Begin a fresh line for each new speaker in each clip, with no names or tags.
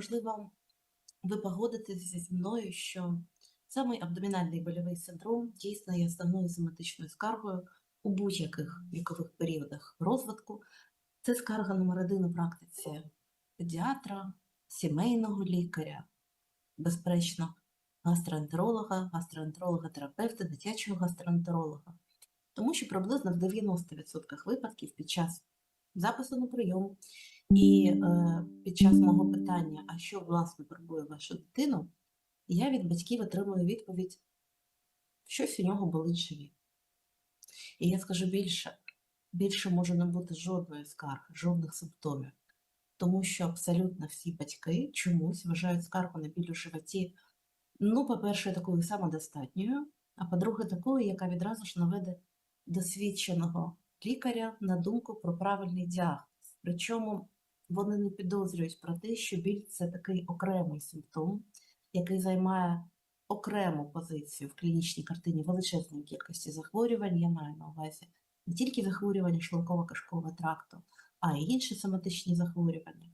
можливо, ви погодитеся зі мною, що саме абдомінальний больовий синдром дійсно є основною соматичною скаргою у будь-яких вікових періодах розвитку. Це скарга номер один у практиці педіатра, сімейного лікаря, безперечно, гастроентеролога, гастроентеролога-терапевта, дитячого гастроентеролога. Тому що приблизно в 90% випадків під час запису на прийом і е, під час мого питання, а що власне турбує вашу дитину, я від батьків отримую відповідь, щось у нього болить живіт. І я скажу більше, більше може не бути жодної скарги, жодних симптомів, тому що абсолютно всі батьки чомусь вважають скаргу на біль у животі, ну, по-перше, такою самодостатньою, а по-друге, такою, яка відразу ж наведе досвідченого лікаря на думку про правильний діагноз. Причому вони не підозрюють про те, що біль це такий окремий симптом, який займає окрему позицію в клінічній картині величезної кількості захворювань. Я маю на увазі не тільки захворювання шлунково-кишкового тракту, а й інші соматичні захворювання.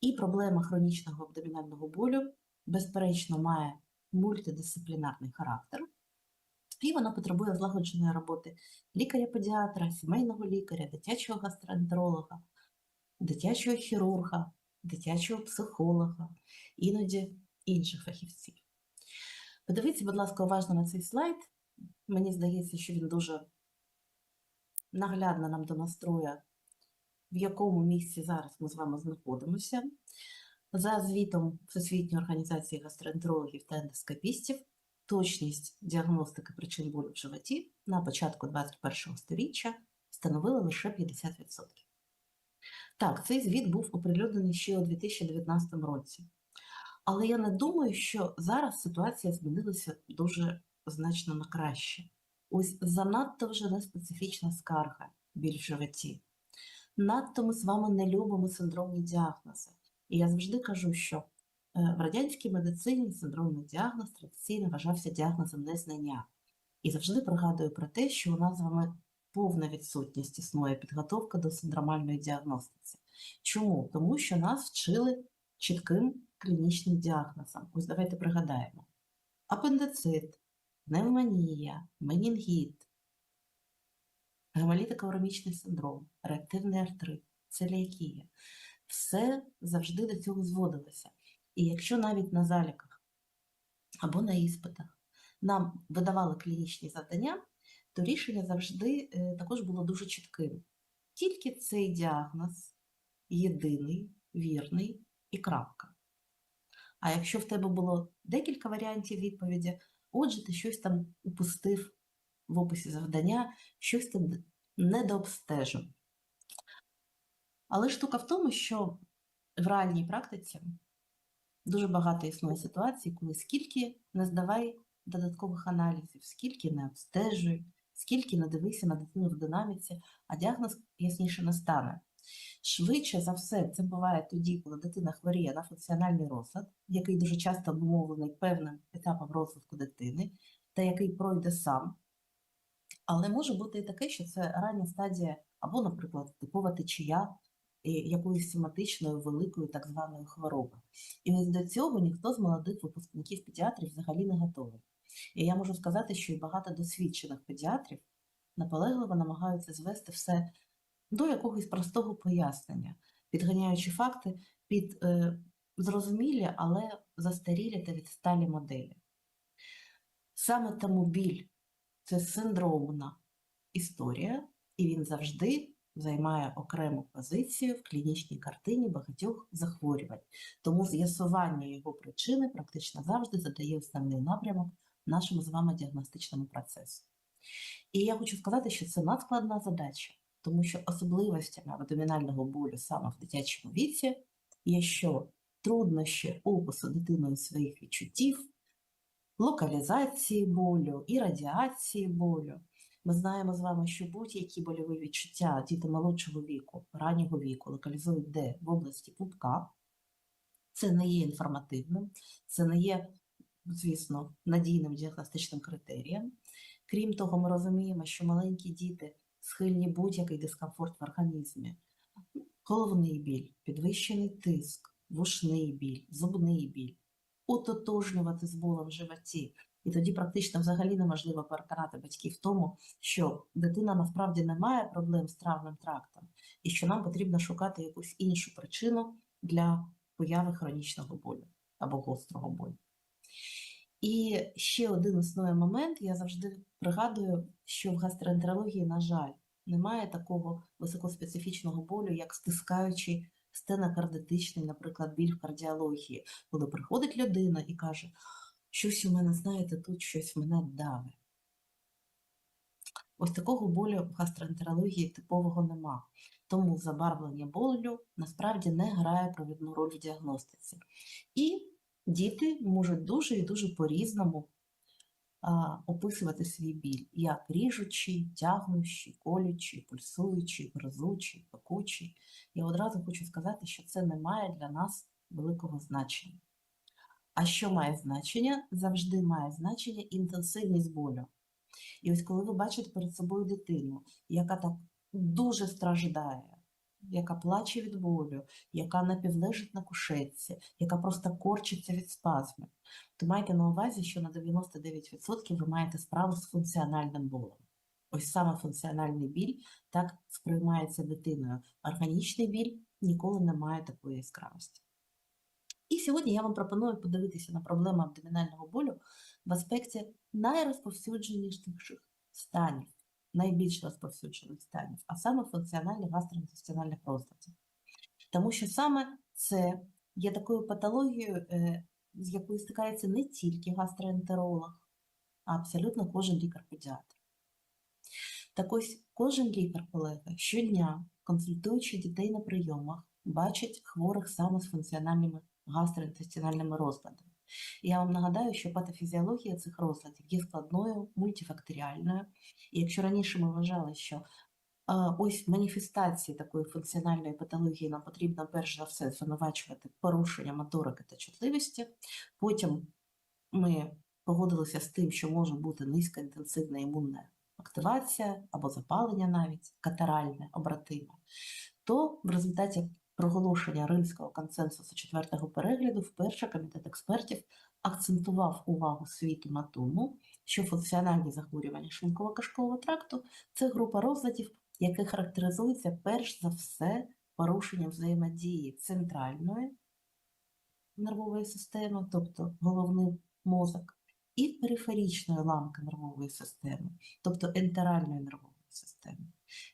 І проблема хронічного абдомінального болю, безперечно, має мультидисциплінарний характер, і вона потребує злагодженої роботи лікаря-педіатра, сімейного лікаря, дитячого гастроентеролога, дитячого хірурга, дитячого психолога, іноді інших фахівців. Подивіться, будь ласка, уважно на цей слайд. Мені здається, що він дуже наглядно нам демонструє, в якому місці зараз ми з вами знаходимося. За звітом Всесвітньої організації гастроентерологів та ендоскопістів, точність діагностики причин болю в животі на початку 21 століття становила лише 50%. Так, цей звіт був оприлюднений ще у 2019 році. Але я не думаю, що зараз ситуація змінилася дуже значно на краще. Ось занадто вже неспецифічна скарга біль в животі. Надто ми з вами не любимо синдромні діагнози. І я завжди кажу, що е, в радянській медицині синдромний діагноз традиційно вважався діагнозом незнання. І завжди пригадую про те, що у нас з вами повна відсутність існує підготовка до синдромальної діагностиці. Чому? Тому що нас вчили чітким клінічним діагнозом. Ось давайте пригадаємо: апендицит, пневмонія, менінгіт, гемолітико-уремічний синдром, реактивний артрит, целіакія. Все завжди до цього зводилося. І якщо навіть на заліках або на іспитах нам видавали клінічні завдання, то рішення завжди е, також було дуже чітким. Тільки цей діагноз єдиний, вірний і крапка. А якщо в тебе було декілька варіантів відповіді, отже, ти щось там упустив в описі завдання, щось там недообстежив. Але штука в тому, що в реальній практиці дуже багато існує ситуацій, коли скільки не здавай додаткових аналізів, скільки не обстежуй, скільки не дивися на дитину в динаміці, а діагноз ясніше не стане. Швидше за все, це буває тоді, коли дитина хворіє на функціональний розлад, який дуже часто обумовлений певним етапом розвитку дитини, та який пройде сам. Але може бути і таке, що це рання стадія, або, наприклад, типова течія якоїсь соматичної великої так званої хвороби. І ось до цього ніхто з молодих випускників педіатрів взагалі не готовий. І я можу сказати, що і багато досвідчених педіатрів наполегливо намагаються звести все до якогось простого пояснення, підганяючи факти під е, зрозумілі, але застарілі та відсталі моделі. Саме тому біль це синдромна історія, і він завжди займає окрему позицію в клінічній картині багатьох захворювань. Тому з'ясування його причини практично завжди задає основний напрямок нашому з вами діагностичному процесу. І я хочу сказати, що це надскладна задача, тому що особливостями абдомінального болю саме в дитячому віці є що труднощі опису дитиною своїх відчуттів, локалізації болю і радіації болю. Ми знаємо з вами, що будь-які больові відчуття діти молодшого віку, раннього віку локалізують де в області пупка. Це не є інформативним, це не є, звісно, надійним діагностичним критерієм. Крім того, ми розуміємо, що маленькі діти схильні будь-який дискомфорт в організмі, головний біль, підвищений тиск, вушний біль, зубний біль, ототожнювати з болем в животі. І тоді практично взагалі неможливо переконати батьків в тому, що дитина насправді не має проблем з травним трактом, і що нам потрібно шукати якусь іншу причину для появи хронічного болю або гострого болю. І ще один існує момент, я завжди пригадую, що в гастроентерології, на жаль, немає такого високоспецифічного болю, як стискаючий стенокардитичний, наприклад, біль в кардіології, коли приходить людина і каже, щось у мене, знаєте, тут щось мене даве. Ось такого болю в гастроентерології типового нема. Тому забарвлення болю насправді не грає провідну роль в діагностиці. І діти можуть дуже і дуже по-різному описувати свій біль, як ріжучий, тягнущий, колючий, пульсуючий, гризучий, пекучий. Я одразу хочу сказати, що це не має для нас великого значення. А що має значення? Завжди має значення інтенсивність болю. І ось коли ви бачите перед собою дитину, яка так дуже страждає, яка плаче від болю, яка напівлежить на кушетці, яка просто корчиться від спазмів, то майте на увазі, що на 99% ви маєте справу з функціональним болем. Ось саме функціональний біль так сприймається дитиною. Органічний біль ніколи не має такої яскравості. І сьогодні я вам пропоную подивитися на проблему абдомінального болю в аспекті найрозповсюдженіших станів, найбільш розповсюджених станів, а саме функціональних гастроінтестинальних розладів. Тому що саме це є такою патологією, е, з якою стикається не тільки гастроентеролог, а абсолютно кожен лікар-педіатр. Так ось кожен лікар-колега щодня, консультуючи дітей на прийомах, бачить хворих саме з функціональними гастроінтестинальними розладами. Я вам нагадаю, що патофізіологія цих розладів є складною, мультифакторіальною. І якщо раніше ми вважали, що ось маніфестації такої функціональної патології нам потрібно перш за все звинувачувати порушення моторики та чутливості, потім ми погодилися з тим, що може бути низькоінтенсивна імунна активація або запалення навіть катаральне, обратиме, то в результаті проголошення Римського консенсусу четвертого перегляду вперше комітет експертів акцентував увагу світу на тому, що функціональні захворювання шлунково-кишкового тракту це група розладів, які характеризуються перш за все порушенням взаємодії центральної нервової системи, тобто головний мозок, і периферічної ламки нервової системи, тобто ентеральної нервової системи.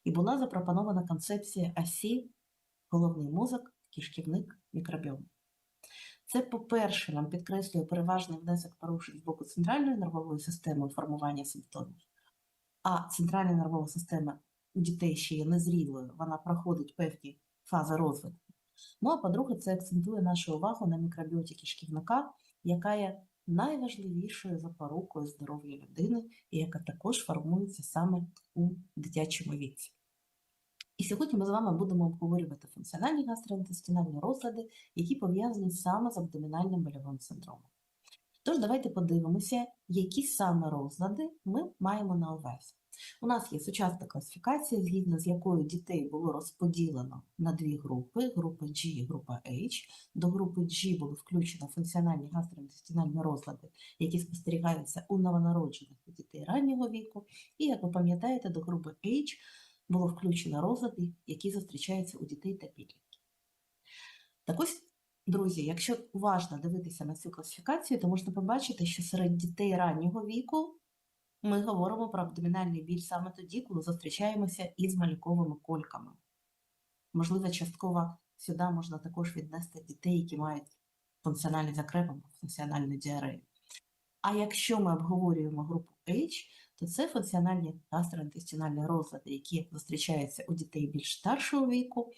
І була запропонована концепція осі головний мозок, кишківник, мікробіом. Це, по-перше, нам підкреслює переважний внесок порушень з боку центральної нервової системи формування симптомів, а центральна нервова система у дітей ще є незрілою, вона проходить певні фази розвитку. Ну а по-друге, це акцентує нашу увагу на мікробіоті кишківника, яка є найважливішою запорукою здоров'я людини і яка також формується саме у дитячому віці. І сьогодні ми з вами будемо обговорювати функціональні гастроінтестинальні розлади, які пов'язані саме з абдомінальним больовим синдромом. Тож, давайте подивимося, які саме розлади ми маємо на увазі. У нас є сучасна класифікація, згідно з якою дітей було розподілено на дві групи: група G і група H. До групи G були включені функціональні гастроінтестинальні розлади, які спостерігаються у новонароджених дітей раннього віку. І, як ви пам'ятаєте, до групи H було включено розлади, які зустрічаються у дітей та підлітків. Так ось, друзі, якщо уважно дивитися на цю класифікацію, то можна побачити, що серед дітей раннього віку ми говоримо про абдомінальний біль саме тоді, коли зустрічаємося із малюковими кольками. Можливо, частково сюди можна також віднести дітей, які мають функціональний закреп або функціональну діарею. А якщо ми обговорюємо групу H, то це функціональні гастроінтестинальні розлади, які зустрічаються у дітей більш старшого віку,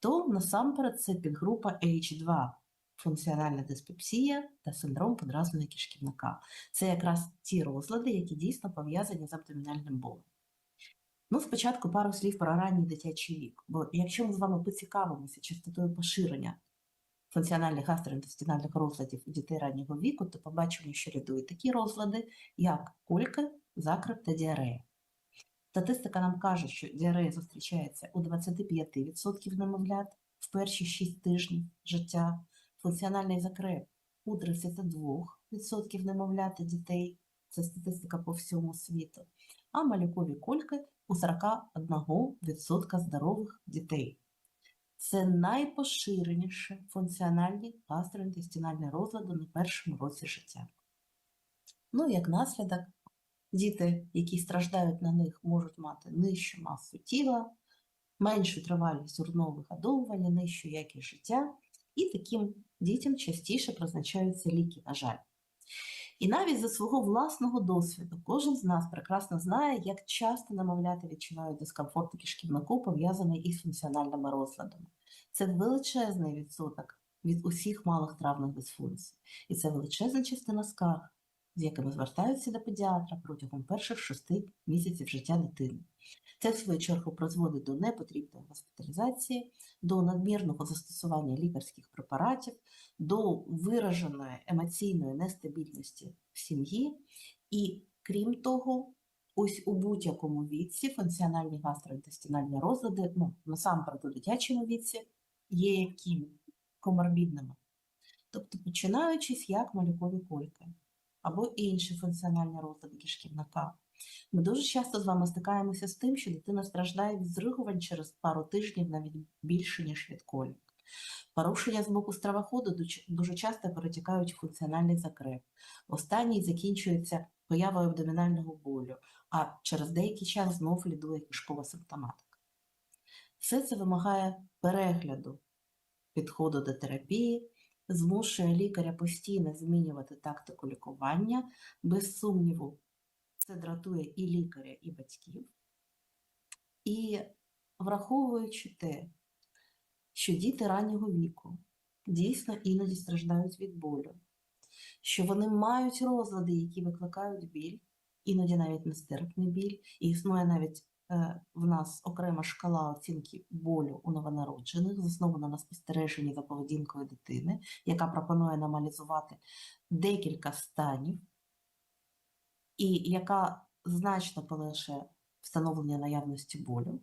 то насамперед це підгрупа H2 функціональна диспепсія та синдром подразнення кишківника. Це якраз ті розлади, які дійсно пов'язані з абдомінальним болем. Ну, спочатку пару слів про ранній дитячий вік, бо якщо ми з вами поцікавимося частотою поширення функціональних гастроінтестинальних розладів у дітей раннього віку, то побачимо, що рядують такі розлади, як колька, закреп та діарея. Статистика нам каже, що діарея зустрічається у 25% немовлят в перші 6 тижнів життя, функціональний закреп у 32% немовляти дітей, це статистика по всьому світу, а малюкові кольки у 41% здорових дітей. Це найпоширеніші функціональні гастроінтестинальні розлади на першому році життя. Ну, як наслідок, діти, які страждають на них, можуть мати нижчу масу тіла, меншу тривалість грудного вигодовування, нижчу якість життя, і таким дітям частіше призначаються ліки, на жаль. І навіть за свого власного досвіду кожен з нас прекрасно знає, як часто намовляти відчувають дискомфорт у кишківнику, пов'язаний із функціональними розладами. Це величезний відсоток від усіх малих травних дисфункцій. І це величезна частина скарг, з якими звертаються до педіатра протягом перших шести місяців життя дитини. Це, в свою чергу, призводить до непотрібної госпіталізації, до надмірного застосування лікарських препаратів, до вираженої емоційної нестабільності в сім'ї. І, крім того, ось у будь-якому віці функціональні гастроінтестинальні розлади, ну, насамперед у дитячому віці, є якими коморбідними. Тобто, починаючись як малюкові кольки або інші функціональні розлади кишківника. Ми дуже часто з вами стикаємося з тим, що дитина страждає від зригувань через пару тижнів, навіть більше, ніж від колік. Порушення з боку стравоходу дуже часто перетікають у функціональний закреп. Останній закінчується появою абдомінального болю, а через деякий час знов лідує кишкова симптоматика. Все це вимагає перегляду підходу до терапії, змушує лікаря постійно змінювати тактику лікування. Без сумніву, це дратує і лікаря, і батьків. І враховуючи те, що діти раннього віку дійсно іноді страждають від болю, що вони мають розлади, які викликають біль, іноді навіть нестерпний біль, і існує навіть в нас окрема шкала оцінки болю у новонароджених, заснована на спостереженні за поведінкою дитини, яка пропонує аналізувати декілька станів, і яка значно полегшує встановлення наявності болю,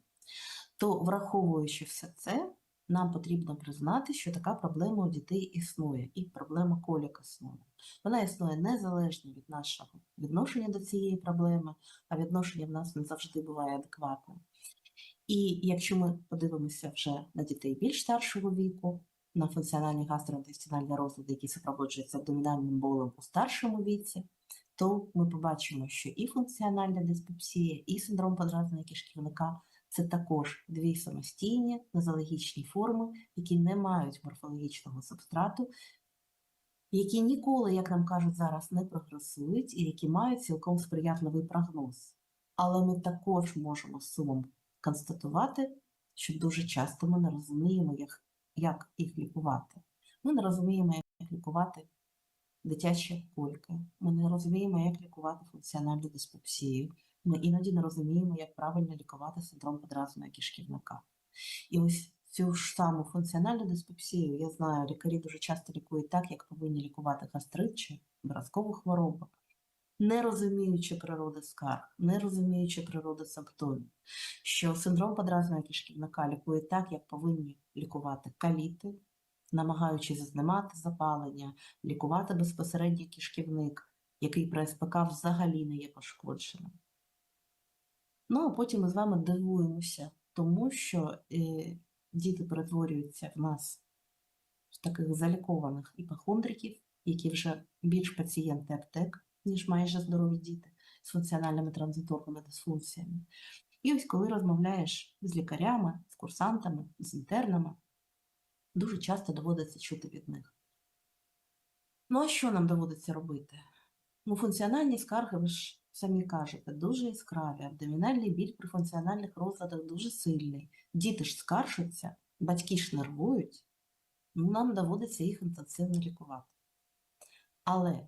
то враховуючи все це, нам потрібно признати, що така проблема у дітей існує, і проблема колік існує. Вона існує незалежно від нашого відношення до цієї проблеми, а відношення в нас не завжди буває адекватним. І якщо ми подивимося вже на дітей більш старшого віку, на функціональні гастроінтестинальні розлади, які супроводжуються абдомінальним болем у старшому віці, то ми побачимо, що і функціональна диспепсія, і синдром подразнення кишківника це також дві самостійні нозологічні форми, які не мають морфологічного субстрату, які ніколи, як нам кажуть зараз, не прогресують і які мають цілком сприятливий прогноз. Але ми також можемо з сумом констатувати, що дуже часто ми не розуміємо, як, як їх лікувати. Ми не розуміємо, як лікувати дитячі кульки. Ми не розуміємо, як лікувати функціональну диспепсію. Ми іноді не розуміємо, як правильно лікувати синдром подразненого кишківника. І ось цю ж саму функціональну диспепсію, я знаю, лікарі дуже часто лікують так, як повинні лікувати гастрит чи бразкову хворобу, не розуміючи природи скарг, не розуміючи природи симптомів, що синдром подразненого кишківника лікує так, як повинні лікувати каліти, намагаючись знімати запалення, лікувати безпосередньо кишківник, який при СПК взагалі не є пошкодженим. Ну, а потім ми з вами дивуємося, тому що е, діти перетворюються в нас в таких залікованих іпохондриків, які вже більш пацієнти аптек, ніж майже здорові діти з функціональними транзиторними дисфункціями. І ось коли розмовляєш з лікарями, з курсантами, з інтернами, дуже часто доводиться чути від них. Ну, а що нам доводиться робити? Ну, функціональні скарги, ви ж самі кажете, дуже яскраві. Абдомінальний біль при функціональних розладах дуже сильний. Діти ж скаржаться, батьки ж нервують, ну, нам доводиться їх інтенсивно лікувати. Але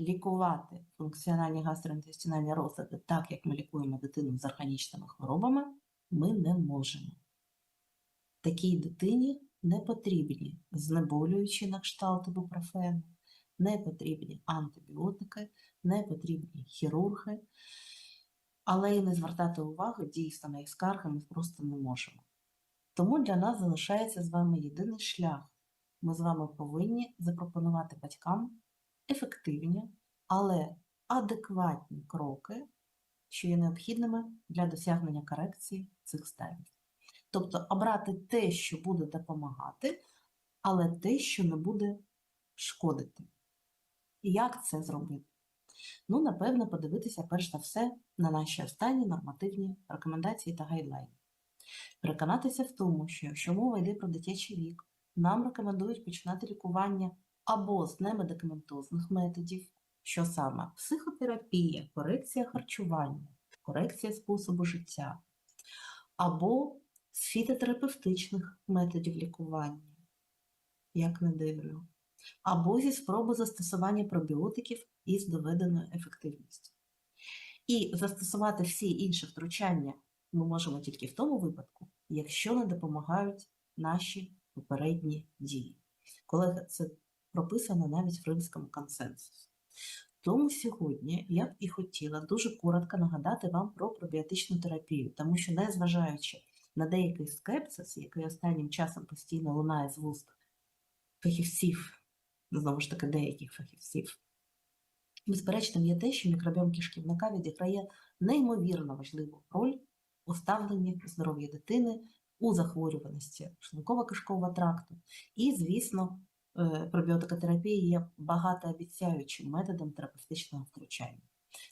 лікувати функціональні гастроінтестинальні розлади так, як ми лікуємо дитину з органічними хворобами, ми не можемо. Такій дитині не потрібні знеболюючі на кшталт ібупрофену, не потрібні антибіотики, не потрібні хірурги, але і не звертати увагу дійсно на їх скарги ми просто не можемо. Тому для нас залишається з вами єдиний шлях ми з вами повинні запропонувати батькам ефективні, але адекватні кроки, що є необхідними для досягнення корекції цих станів. Тобто обрати те, що буде допомагати, але те, що не буде шкодити. І як це зробити? Ну, напевно, подивитися перш за все на наші останні нормативні рекомендації та гайдлайни. Переконатися в тому, що якщо мова йде про дитячий вік, нам рекомендують починати лікування або з немедикаментозних методів, що саме психотерапія, корекція харчування, корекція способу життя, або з фітотерапевтичних методів лікування, як не дивно, або зі спроби застосування пробіотиків із доведеною ефективністю. І застосувати всі інші втручання ми можемо тільки в тому випадку, якщо не допомагають наші попередні дії. Колеги, це прописано навіть в Римському консенсусі. Тому сьогодні я б і хотіла дуже коротко нагадати вам про пробіотичну терапію, тому що, незважаючи на деякий скепсис, який останнім часом постійно лунає з вуст фахівців, знову ж таки, деяких фахівців, безперечним є те, що мікробіом кишківника відіграє неймовірно важливу роль у ставленні здоров'я дитини, у захворюваності шлунково-кишкового тракту. І, звісно, е, пробіотикотерапія є багатообіцяючим методом терапевтичного втручання.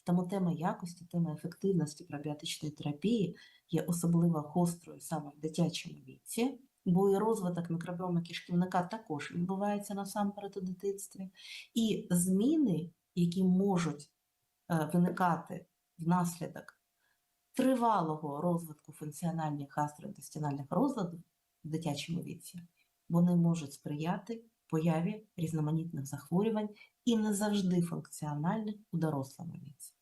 Тому тема якості, тема ефективності пробіотичної терапії є особливо гострою саме в дитячому віці, бо і розвиток мікробіому кишківника також відбувається насамперед у дитинстві. І зміни, які можуть е, виникати внаслідок тривалого розвитку функціональних гастроінтестинальних розладів в дитячому віці, вони можуть сприяти появі різноманітних захворювань і не завжди функціональних у дорослому віці.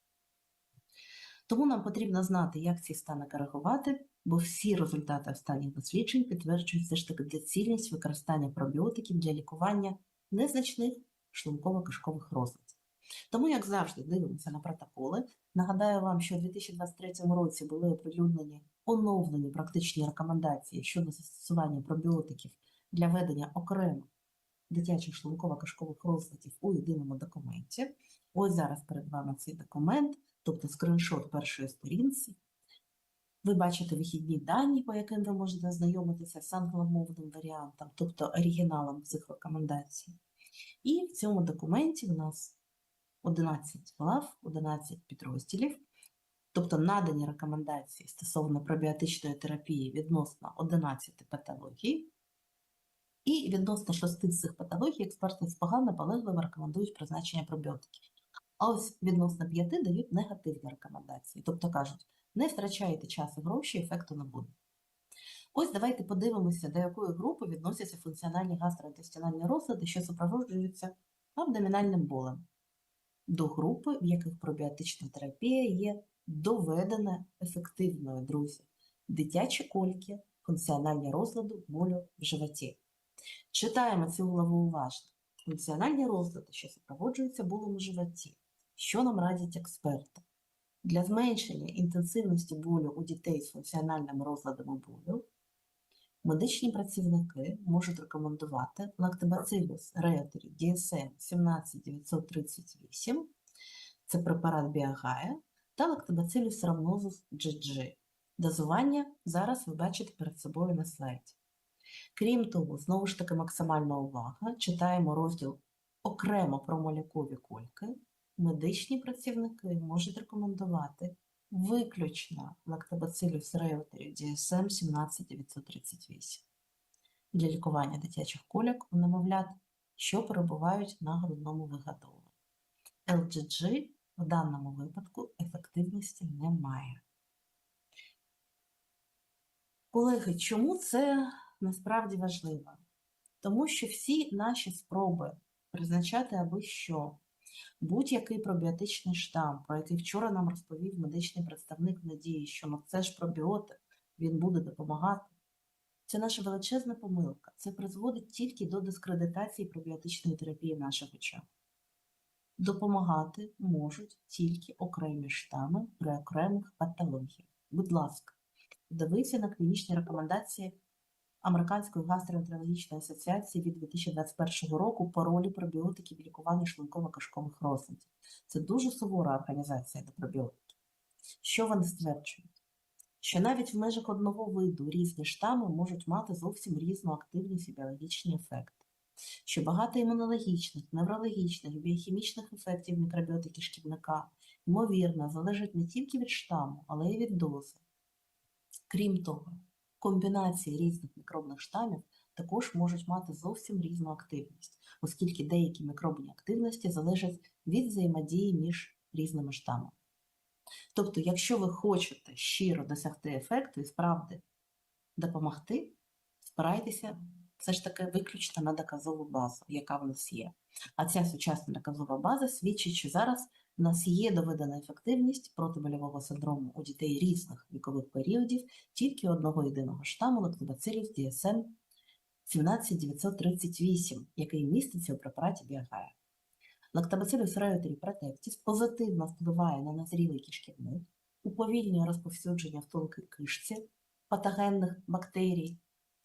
Тому нам потрібно знати, як ці стани коригувати, бо всі результати останніх досліджень підтверджують все ж таки доцільність використання пробіотиків для лікування незначних шлунково-кишкових розладів. Тому, як завжди, дивимося на протоколи. Нагадаю вам, що у 2023 році були оприлюднені оновлені практичні рекомендації щодо застосування пробіотиків для ведення окремих дитячих шлунково-кишкових розладів у єдиному документі. Ось зараз перед вами цей документ, тобто скриншот першої сторінці. Ви бачите вихідні дані, по яким ви можете знайомитися з англомовним варіантом, тобто оригіналом цих рекомендацій. І в цьому документі у нас 11 глав, 11 підрозділів, тобто надані рекомендації стосовно пробіотичної терапії відносно 11 патологій, і відносно 6 з цих патологій експерти спога наполегливо рекомендують призначення пробіотиків. А ось відносно 5 дають негативні рекомендації, тобто кажуть, не втрачайте час і гроші, ефекту не буде. Ось давайте подивимося, до якої групи відносяться функціональні гастроінтестинальні розлади, що супроводжуються абдомінальним болем до групи, в яких пробіотична терапія є доведена ефективною, друзі. Дитячі кольки, функціональні розлади болю в животі. Читаємо цю главу уважно. Функціональні розлади, що супроводжуються болем у животі. Що нам радять експерти? Для зменшення інтенсивності болю у дітей з функціональними розладами болю медичні працівники можуть рекомендувати лактобацилус реаторі DSM 17938, це препарат Біагая, та лактобацилус рамнозус GG. Дозування зараз ви бачите перед собою на слайді. Крім того, знову ж таки максимальна увага. Читаємо розділ окремо про молякові кольки. Медичні працівники можуть рекомендувати виключно лактобацилюс реутері DSM 17938 для лікування дитячих кольок у немовлят, що перебувають на грудному виготовленні. LGG в даному випадку ефективності немає. Колеги, чому це насправді важливо? Тому що всі наші спроби призначати аби що Будь-який пробіотичний штам, про який вчора нам розповів медичний представник надії, що ну це ж пробіотик, він буде допомагати. Це наша величезна помилка. Це призводить тільки до дискредитації пробіотичної терапії в наших очах. Допомагати можуть тільки окремі штами при окремих патологіях. Будь ласка, дивіться на клінічні рекомендації Американської гастроентерологічної асоціації від 2021 року по ролі пробіотиків в лікуванні шлунково-кишкових розладів. Це дуже сувора організація до пробіотиків. Що вони стверджують? Що навіть в межах одного виду різні штами можуть мати зовсім різну активність і біологічні ефекти. Що багато імунологічних, неврологічних, біохімічних ефектів мікробіотики шкідника, ймовірно, залежать не тільки від штаму, але й від дози. Крім того, комбінації різних мікробних штамів також можуть мати зовсім різну активність, оскільки деякі мікробні активності залежать від взаємодії між різними штамами. Тобто, якщо ви хочете щиро досягти ефекту і справді допомогти, спирайтеся все ж таки виключно на доказову базу, яка в нас є. А ця сучасна доказова база свідчить, що зараз у нас є доведена ефективність протибольового синдрому у дітей різних вікових періодів тільки одного єдиного штаму лактобацилів DSM 17938, який міститься у препараті Біогая. Лактобацилус реутері протектіс позитивно впливає на назрілий кишківник, уповільнює розповсюдження в тонкій кишці патогенних бактерій,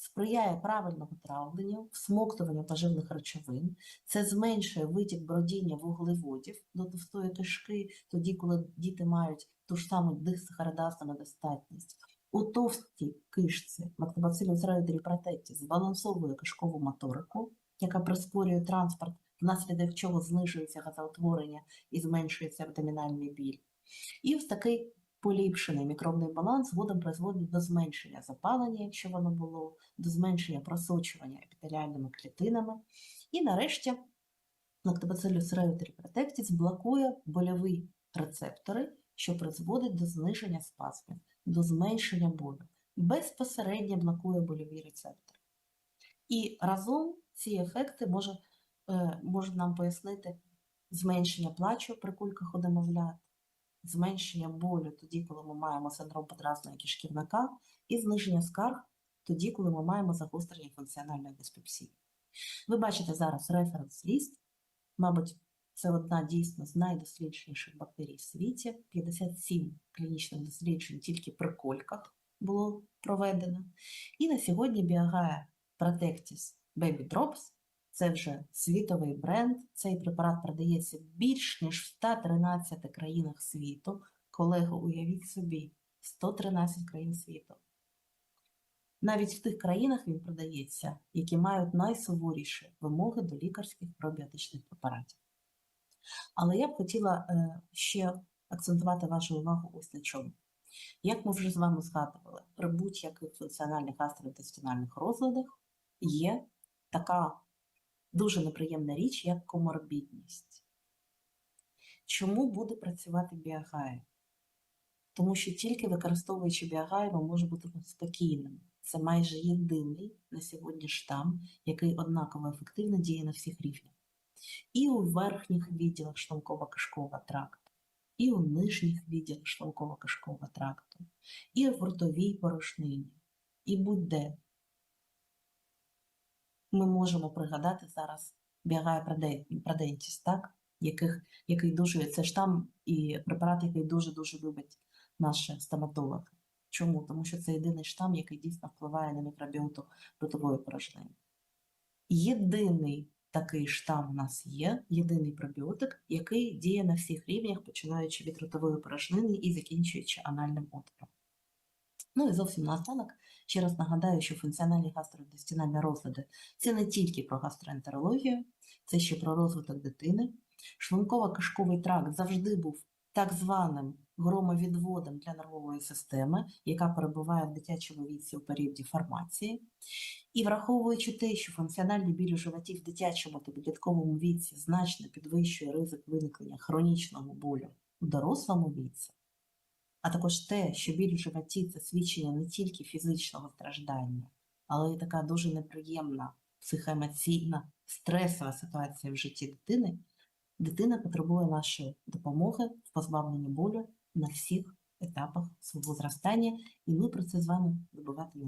сприяє правильному травленню, всмоктуванню поживних речовин, це зменшує витік бродіння вуглеводів до товстої кишки, тоді, коли діти мають ту ж саму дисахаридазну недостатність. У товстій кишці лактобацилус реутері протектіс збалансовує кишкову моторику, яка прискорює транспорт, внаслідок чого знижується газоутворення і зменшується абдомінальний біль. І ось такий поліпшений мікробний баланс згодом призводить до зменшення запалення, якщо воно було, до зменшення просочування епітеліальними клітинами. І нарешті лактобацилюс реутері протектіс блокує больові рецептори, що призводить до зниження спазмів, до зменшення болю. Безпосередньо блокує больові рецептори. І разом ці ефекти може, е, можуть нам пояснити зменшення плачу при кульках у немовлят, зменшення болю тоді, коли ми маємо синдром подразної кишківника, і зниження скарг тоді, коли ми маємо загострення функціональної диспепсії. Ви бачите зараз референс-ліст, мабуть, це одна дійсно з найдослідженіших бактерій в світі. 57 клінічних досліджень тільки при кольках було проведено. І на сьогодні Біогая Protectis Baby Drops це вже світовий бренд. Цей препарат продається більш ніж в 113 країнах світу. Колеги, уявіть собі, 113 країн світу. Навіть в тих країнах він продається, які мають найсуворіші вимоги до лікарських пробіотичних препаратів. Але я б хотіла е, ще акцентувати вашу увагу ось на чому. Як ми вже з вами згадували, при будь-яких функціональних гастроінтестинальних розладах є така дуже неприємна річ, як коморбідність. Чому буде працювати біогай? Тому що тільки використовуючи біогай, ми можемо бути спокійними. Це майже єдиний на сьогодні штам, який однаково ефективно діє на всіх рівнях. І у верхніх відділах шлунково-кишкового тракту, і у нижніх відділах шлунково-кишкового тракту, і в ротовій порошнині, і будь-де. Ми можемо пригадати зараз Біагая Прадентіс, так? Яких, який дуже, це штам і препарат, який дуже-дуже любить наші стоматологи. Чому? Тому що це єдиний штам, який дійсно впливає на мікробіоту ротової порожнини. Єдиний такий штам у нас є, єдиний пробіотик, який діє на всіх рівнях, починаючи від ротової порожнини і закінчуючи анальним отвором. Ну і зовсім наостанок, ще раз нагадаю, що функціональні гастроінтестинальні розлади це не тільки про гастроентерологію, це ще про розвиток дитини. Шлунково-кишковий тракт завжди був так званим громовідводом для нервової системи, яка перебуває в дитячому віці у періоді формації. І враховуючи те, що функціональний біль у животі в дитячому та підлітковому віці значно підвищує ризик виникнення хронічного болю у дорослому віці, а також те, що біль у животі це свідчення не тільки фізичного страждання, але й така дуже неприємна психоемоційна стресова ситуація в житті дитини, дитина потребує нашої допомоги в позбавленні болю на всіх етапах свого зростання, і ми про це з вами забувати не